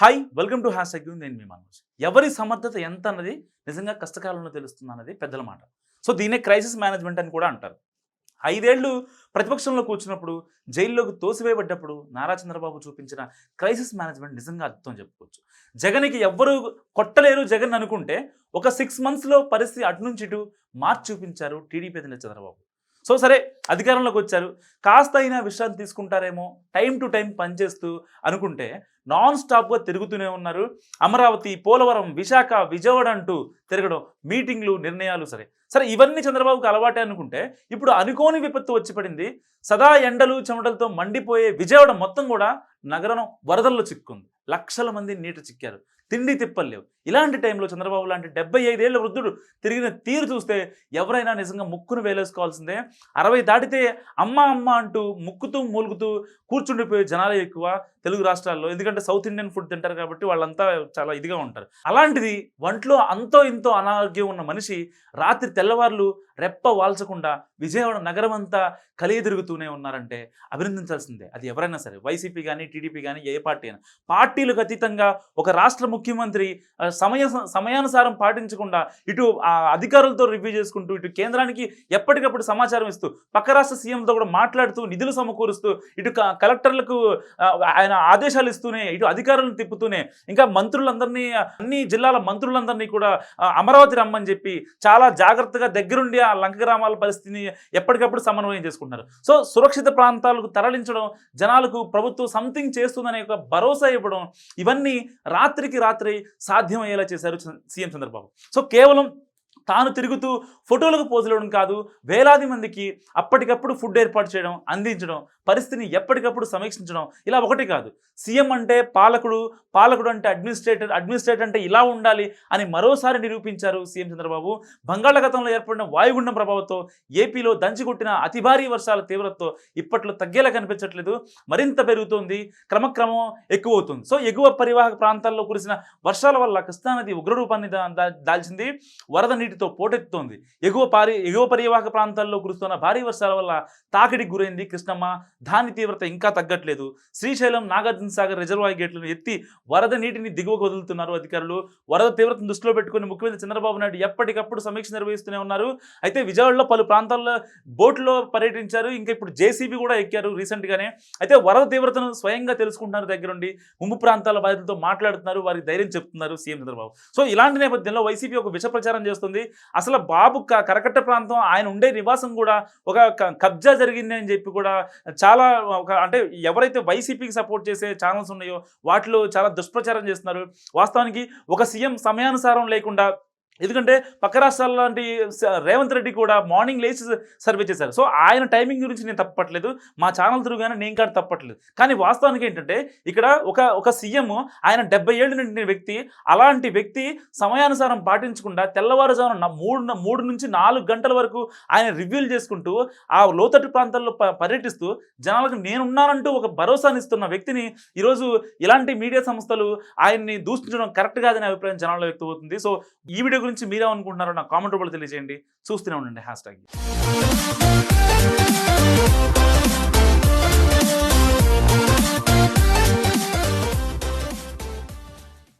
Hi welcome to hash argue నేను మీ మనోజ్. ఎవరి సమర్థత ఎంత అన్నది నిజంగా కష్టకాలంలో తెలుస్తుంది అన్నది పెద్దల మాట. సో దీన్నే క్రైసిస్ మేనేజ్మెంట్ అని కూడా అంటారు. ఐదేళ్ళు ప్రతిపక్షంలో కూర్చున్నప్పుడు జైల్లోకి తోసివేయబడ్డప్పుడు నారా చంద్రబాబు చూపించిన క్రైసిస్ మేనేజ్మెంట్ నిజంగా అద్భుతం చెప్పుకోవచ్చు. జగన్కి ఎవ్వరూ కొట్టలేరు జగన్ అనుకుంటే ఒక సిక్స్ మంత్స్లో పరిస్థితి అటు నుంచి ఇటు మార్చి చూపించారు టీడీపీ అధినేత చంద్రబాబు. సో సరే అధికారంలోకి వచ్చారు. కాస్త అయినా విశ్రాంతి తీసుకుంటారేమో టైం టు టైం పనిచేస్తూ అనుకుంటే నాన్ స్టాప్గా తిరుగుతూనే ఉన్నారు. అమరావతి పోలవరం విశాఖ విజయవాడ అంటూ తిరగడం మీటింగ్లు నిర్ణయాలు సరే. సరే ఇవన్నీ చంద్రబాబుకి అలవాటే అనుకుంటే ఇప్పుడు అనుకోని విపత్తు వచ్చి పడింది. సదా ఎండలు చెమటలతో మండిపోయే విజయవాడ మొత్తం కూడా నగరం వరదల్లో చిక్కుంది లక్షల మంది నీట చిక్కారు. తిండి తిప్పలేవు ఇలాంటి టైంలో చంద్రబాబు లాంటి డెబ్బై ఐదేళ్ళ వృద్ధుడు తిరిగిన తీరు చూస్తే ఎవరైనా నిజంగా ముక్కును వేలేసుకోవాల్సిందే. అరవై దాటితే అమ్మ అమ్మ అంటూ ముక్కుతూ మూలుగుతూ కూర్చుండిపోయే జనాలు ఎక్కువ తెలుగు రాష్ట్రాల్లో. ఎందుకంటే సౌత్ ఇండియన్ ఫుడ్ తింటారు కాబట్టి వాళ్ళంతా చాలా ఇదిగా ఉంటారు. అలాంటిది వంటలో అంతో ఇంతో అనారోగ్యం ఉన్న మనిషి రాత్రి తెల్లవార్లు రెప్ప వాల్చకుండా విజయవాడ నగరం అంతా కలిగి తిరుగుతూనే ఉన్నారంటే అభినందించాల్సిందే. అది ఎవరైనా సరే వైసీపీ కానీ టీడీపీ కానీ ఏ పార్టీ అయినా. పార్టీలకు అతీతంగా ఒక రాష్ట్ర ముఖ్యమంత్రి సమయ సమయానుసారం పాటించకుండా ఇటు ఆ అధికారులతో రివ్యూ చేసుకుంటూ ఇటు కేంద్రానికి ఎప్పటికప్పుడు సమాచారం ఇస్తూ పక్క రాష్ట్ర సీఎంతో కూడా మాట్లాడుతూ నిధులు సమకూరుస్తూ ఇటు క- కలెక్టర్లకు ఆయన ఆదేశాలు ఇస్తూనే ఇటు అధికారులను తిప్పుతూనే ఇంకా మంత్రులందరినీ అన్ని జిల్లాల మంత్రులందరినీ కూడా అమరావతి రమ్మని చెప్పి చాలా జాగ్రత్తగా దగ్గరుండి ఆ లంక గ్రామాల పరిస్థితిని ఎప్పటికప్పుడు సమన్వయం చేసుకుంటున్నారు. సో సురక్షిత ప్రాంతాలకు తరలించడం జనాలకు ప్రభుత్వం సంథింగ్ చేస్తుందనే ఒక భరోసా ఇవ్వడం ఇవన్నీ రాత్రికి రాత్రి సాధ్యమయ్యేలా చేశారు సీఎం చంద్రబాబు. సో కేవలం తాను తిరుగుతూ ఫోటోలకు పోజులవడం కాదు వేలాది మందికి అప్పటికప్పుడు ఫుడ్ ఏర్పాటు చేయడం అందించడం పరిస్థితిని ఎప్పటికప్పుడు సమీక్షించడం ఇలా ఒకటి కాదు. సీఎం అంటే పాలకుడు పాలకుడు అంటే అడ్మినిస్ట్రేటర్ అడ్మినిస్ట్రేటర్ అంటే ఇలా ఉండాలి అని మరోసారి నిరూపించారు సీఎం చంద్రబాబు. బంగాళాఖాతంలో ఏర్పడిన వాయుగుండం ప్రభావంతో ఏపీలో దంచికొట్టిన అతి భారీ వర్షాల తీవ్రతతో ఇప్పట్లో తగ్గేలా కనిపించట్లేదు. మరింత పెరుగుతోంది క్రమక్రమం ఎక్కువ అవుతుంది సో ఎగువ పరివాహక ప్రాంతాల్లో కురిసిన వర్షాల వల్ల కృష్ణానది ఉగ్రరూపాన్ని దాల్చింది. వరద నీటి తాకిడితో పోటెత్తుతోంది. ఎగువ పారి ఎగువ పరివాహక ప్రాంతాల్లో కురుస్తున్న భారీ వర్షాల వల్ల తాకిడికి గురైంది కృష్ణమ్మ. దాని తీవ్రత ఇంకా తగ్గట్లేదు. శ్రీశైలం నాగార్జున సాగర్ రిజర్వాయర్ గేట్లను ఎత్తి వరద నీటిని దిగువకు వదులుతున్నారు అధికారులు. వరద తీవ్రతను దృష్టిలో పెట్టుకుని ముఖ్యమంత్రి చంద్రబాబు నాయుడు ఎప్పటికప్పుడు సమీక్ష నిర్వహిస్తూనే ఉన్నారు. అయితే విజయవాడలో పలు ప్రాంతాల్లో బోట్లో పర్యటించారు. ఇంకా ఇప్పుడు జేసీబీ కూడా ఎక్కారు రీసెంట్గానే అయితే వరద తీవ్రతను స్వయంగా తెలుసుకుంటున్నారు దగ్గరుండి. ముంపు ప్రాంతాల బాధితులతో మాట్లాడుతున్నారు. వారికి ధైర్యం చెప్తున్నారు సీఎం చంద్రబాబు. సో ఇలాంటి నేపథ్యంలో వైసీపీ ఒక విష ప్రచారం చేస్తుంది. అసలు బాబు క- కరకట్ట ప్రాంతం ఆయన ఉండే నివాసం కూడా ఒక కబ్జా జరిగింది అని చెప్పి కూడా చాలా ఒక అంటే ఎవరైతే వైసీపీకి సపోర్ట్ చేసే ఛానల్స్ ఉన్నాయో వాటిలో చాలా దుష్ప్రచారం చేస్తున్నారు. వాస్తవానికి ఒక సీఎం సమయానుసారం లేకుండా ఎందుకంటే పక్క రాష్ట్రాల లాంటి రేవంత్ రెడ్డి కూడా మార్నింగ్ లేచి సర్వే చేశారు. సో ఆయన టైమింగ్ గురించి నేను తప్పట్లేదు. మా ఛానల్ తిరుగుగానే నేను కాదు తప్పట్లేదు. కానీ వాస్తవానికి ఏంటంటే ఇక్కడ ఒక ఒక సీఎం ఆయన డెబ్బై ఏళ్ళు నిండిన వ్యక్తి అలాంటి వ్యక్తి సమయానుసారం పాటించకుండా తెల్లవారుజామున మూడు మూడు నుంచి నాలుగు గంటల వరకు ఆయన రివ్యూలు చేసుకుంటూ ఆ లోతట్టు ప్రాంతాల్లో పర్యటిస్తూ జనాలకు నేనున్నానంటూ ఒక భరోసానిస్తున్న వ్యక్తిని ఈరోజు ఇలాంటి మీడియా సంస్థలు ఆయన్ని దూషించడం కరెక్ట్ కాదనే అభిప్రాయం జనాల్లో వ్యక్తమవుతుంది. సో ఈ వీడియో గురించి మీరేమనుకుంటున్నారో నా కామెంట్ రూపంలో తెలియజేయండి. చూస్తూనే ఉండండి. Hash tag